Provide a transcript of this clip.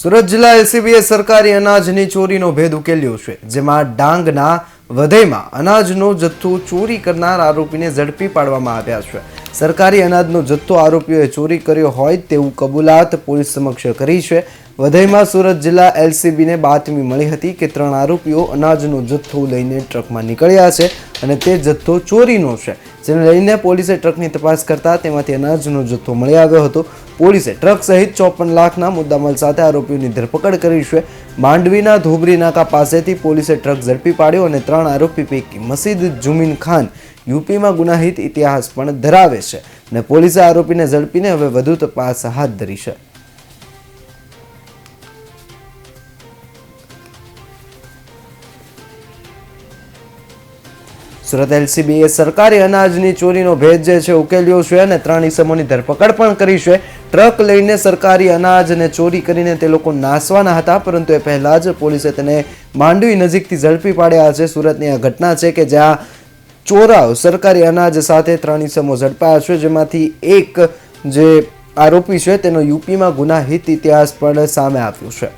સુરત જિલ્લા એલસીબીએ સરકારી અનાજની ચોરીનો ભેદ ઉકેલ્યો છે, જેમાં ડાંગના વધઈમાં અનાજનો જથ્થો ચોરી કરનાર આરોપીને ઝડપી પાડવામાં આવ્યા છે. સરકારી અનાજનો જથ્થો આરોપીઓએ ચોરી કર્યો હોય તેવું કબૂલાત પોલીસ સમક્ષ કરી છે. વધઈમાં સુરત જિલ્લા એલસીબીને બાતમી મળી હતી કે ત્રણ આરોપીઓ અનાજનો જથ્થો લઈને ટ્રકમાં નીકળ્યા છે અને તે જથ્થો ચોરીનો છે. જેને લઈને પોલીસે ટ્રકની તપાસ કરતા તેમાંથી અનાજનો જથ્થો મળી આવ્યો હતો. પોલીસે ટ્રક સહિત ચોપન લાખના મુદ્દામાલ સાથે આરોપીઓની ધરપકડ કરી છે. માંડવીના ધોબરી નાકા પાસેથી પોલીસે ટ્રક ઝડપી પાડ્યો અને ત્રણ આરોપી પૈકી મસીદ જુમીન ખાન યુપીમાં ગુનાહિત ઇતિહાસ પણ ધરાવે છે અને પોલીસે આરોપીને ઝડપીને હવે વધુ તપાસ હાથ ધરી છે. સુરત એલસીબીએ સરકારી અનાજની ચોરીનો ભેદ જે છે ઉકેલ્યો છે અને ત્રણ ઇસમોની ધરપકડ પણ કરી છે. ટ્રક લઈને સરકારી અનાજને ચોરી કરીને તે લોકો નાસવાના હતા, પરંતુ એ પહેલા જ પોલીસે તેને માંડવી નજીકથી ઝડપી પાડ્યા છે. સુરતની આ ઘટના છે કે જ્યાં ચોરાઓ સરકારી અનાજ સાથે ત્રણ ઇસમો ઝડપાયા છે, જેમાંથી એક જે આરોપી છે તેનો યુપીમાં ગુનાહિત ઇતિહાસ પણ સામે આવ્યો છે.